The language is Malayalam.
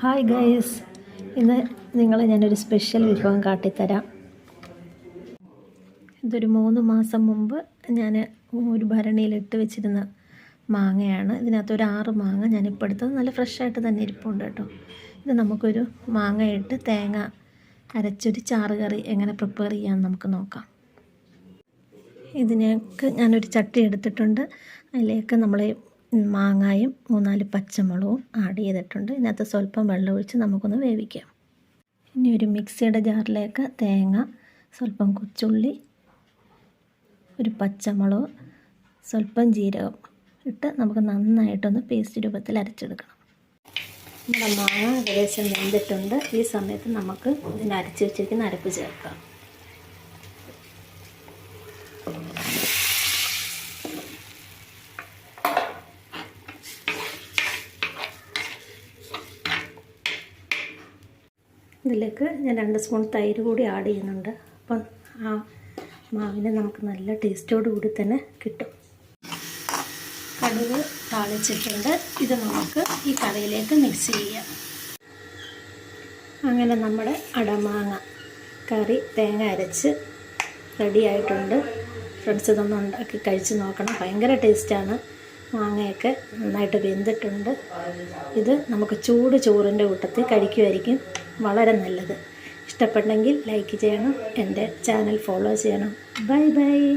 ഹായ് ഗൈസ് ഇന്ന് നിങ്ങളെ ഞാനൊരു സ്പെഷ്യൽ വിഭവം കാട്ടിത്തരാം. ഇതൊരു മൂന്ന് മാസം മുമ്പ് ഞാൻ ഒരു ഭരണിയിലിട്ട് വെച്ചിരുന്ന മാങ്ങയാണ്. ഇതിനകത്ത് ഒരു ആറ് മാങ്ങ ഞാനിപ്പോൾ എടുത്തത്. നല്ല ഫ്രഷായിട്ട് തന്നെ ഇരിപ്പുണ്ട് കേട്ടോ. ഇത് നമുക്കൊരു മാങ്ങയിട്ട് തേങ്ങ അരച്ചൊരു ചാറ് കറി എങ്ങനെ പ്രിപ്പയർ ചെയ്യാമെന്ന് നമുക്ക് നോക്കാം. ഇതിനൊക്കെ ഞാനൊരു ചട്ടി എടുത്തിട്ടുണ്ട്. അതിലേക്ക് നമ്മൾ മാങ്ങായും മൂന്നാൽ പച്ചമുളകും ആഡ് ചെയ്തിട്ടുണ്ട്. ഇതിനകത്ത് സ്വല്പം വെള്ളം ഒഴിച്ച് നമുക്കൊന്ന് വേവിക്കാം. ഇനി ഒരു മിക്സിയുടെ ജാറിലേക്ക് തേങ്ങ സ്വല്പം കൊച്ചുള്ളി ഒരു പച്ചമുളക് സ്വല്പം ജീരകം ഇട്ട് നമുക്ക് നന്നായിട്ടൊന്ന് പേസ്റ്റ് രൂപത്തിൽ അരച്ചെടുക്കണം. നമ്മുടെ മാങ്ങ ഏകദേശം വെന്തിട്ടുണ്ട്. ഈ സമയത്ത് നമുക്ക് ഇതിന് അരച്ച് വെച്ചിരിക്കുന്ന അരപ്പ് ചേർക്കാം. ഇതിലേക്ക് ഞാൻ രണ്ട് സ്പൂൺ തൈര് കൂടി ആഡ് ചെയ്യുന്നുണ്ട്. അപ്പം ആ മാവിന് നമുക്ക് നല്ല ടേസ്റ്റോട് കൂടി തന്നെ കിട്ടും. കടുക് താളിച്ചിട്ടുണ്ട്. ഇത് നമുക്ക് ഈ കറിയിലേക്ക് മിക്സ് ചെയ്യാം. അങ്ങനെ നമ്മുടെ അടമാങ്ങ കറി തേങ്ങ അരച്ച് റെഡിയായിട്ടുണ്ട് ഫ്രണ്ട്സ് ഇതൊന്നും ഉണ്ടാക്കി കഴിച്ച് നോക്കണം. ഭയങ്കര ടേസ്റ്റാണ് മാങ്ങയൊക്കെ നന്നായിട്ട് വെന്തിട്ടുണ്ട്. ഇത് നമുക്ക് ചൂട് ചോറിന്റെ കൂട്ടത്തിൽ കഴിക്കുമായിരിക്കും വളരെ നല്ലത്. ഇഷ്ടപ്പെട്ടെങ്കിൽ ലൈക്ക് ചെയ്യണം എന്റെ ചാനൽ ഫോളോ ചെയ്യണം. Bye bye